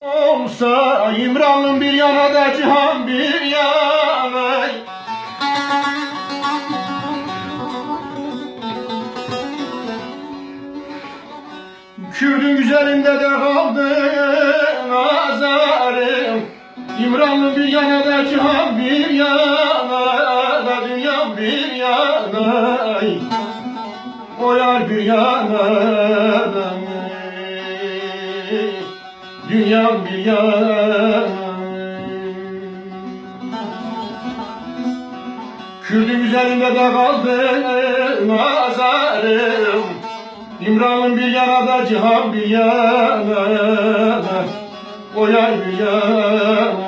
Olsa İmran'ın bir yana da cihan bir yana Kürdün güzelinde de kaldı nazarım İmran'ın bir yana da cihan bir yana dünya bir yana O yar bir yana Bir yana Kürdün üzerinde de kaldı nazarım. İmran'ın bir yana da cihan bir yana. O yar bir yana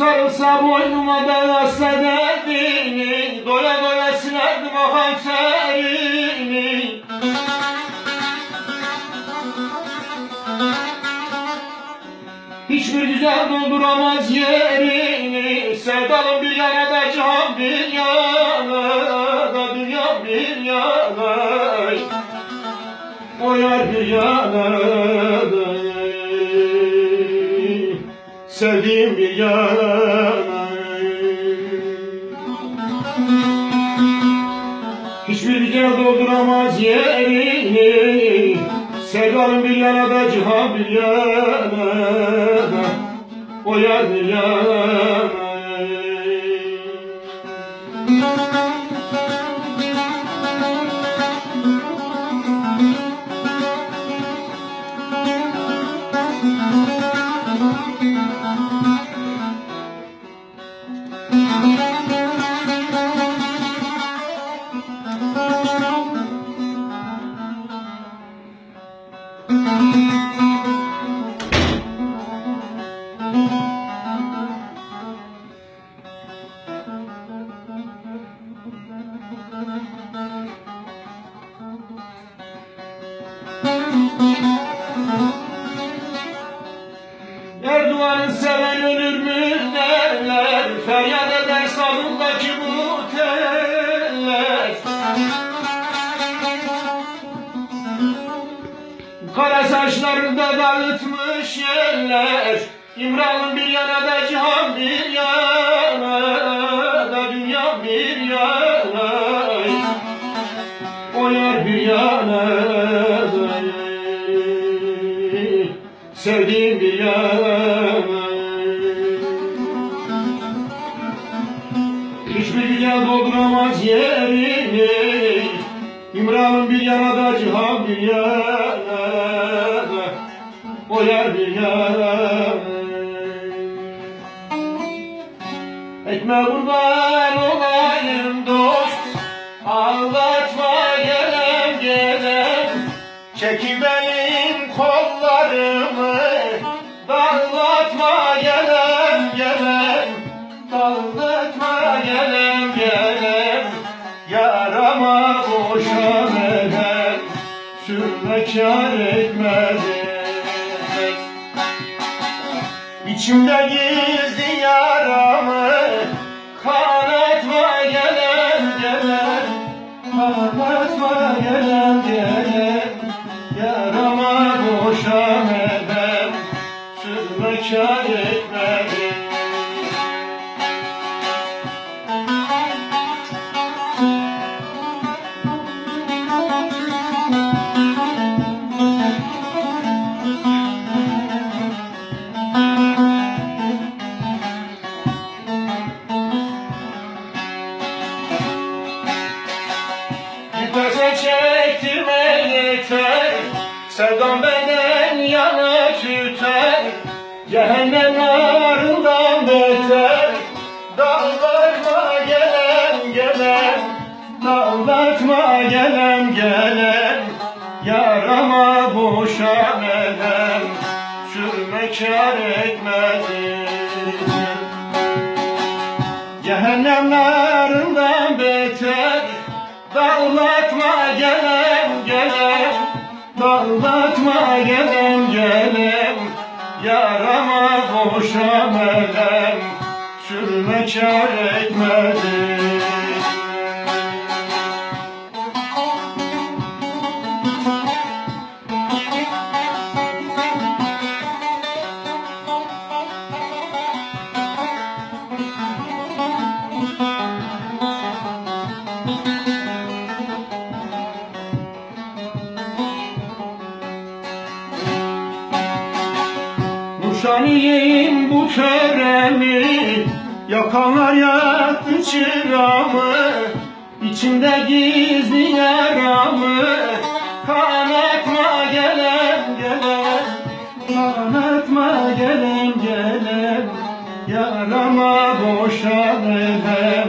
Sarılsa boynuma da sededini Doya doya silerdim o hançerini Hiçbir güzel dolduramaz yerini Sevdalım bir yana da can bir yana da Dünya bir yana. O yer bir yana da Sevdiğim bir yana Hiçbir güzel dolduramaz yerini. Sevdalım bir yana da cihan bir yana O yer bir yana Erdoğan'ı seven ölür mü? Derler. Feryat eder salındaki bu teller. Kara saçlarını da dağıtmış yerler. İmran'ın bir yana da cihan bir yana da Dünya bir yana. O yer bir yana Sevdiğim bir yana İmran'ın bir yana da cihan bir yana. O yer bir yana. Ekmeğe kurban olayım dost Ağlatma gelen gelen. Çekip benim kollarımı Dağlatma gelen gelen. Dağlatma gelen Kâr etmedi İçimde gizli yaramı Kanatma gelen gelen Kanatma gelen gelen Yarama boşa neden Sürme etmedi Gitmese çektirme yeter. Sevdam benden yana tüter Cehennem narından beter. Dağlatma gelen gelen Dağlatma gelen gelen Yarama boşa melem Sürme kar etmedi Cehennemlerinden beter Dağlatma gelen gelen Dağlatma gelen gelen Yarama boşa melem Sürme kar etmedi Nurşaniyim bu töremi Yakanlar yaktı çıramı İçimde gizli yaramı Kanatma gelen gelen Kanatma gelen gelen Yarama boşa melem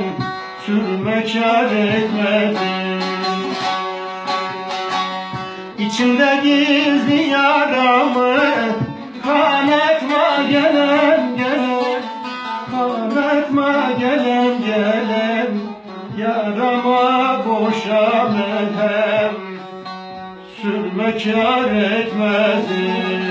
Sürme kar etmedim İçimde gizli yaramı Kanatma gelen gelen Kanatma gelen gelen Yarama boşa melhem. Sürme kar etmezim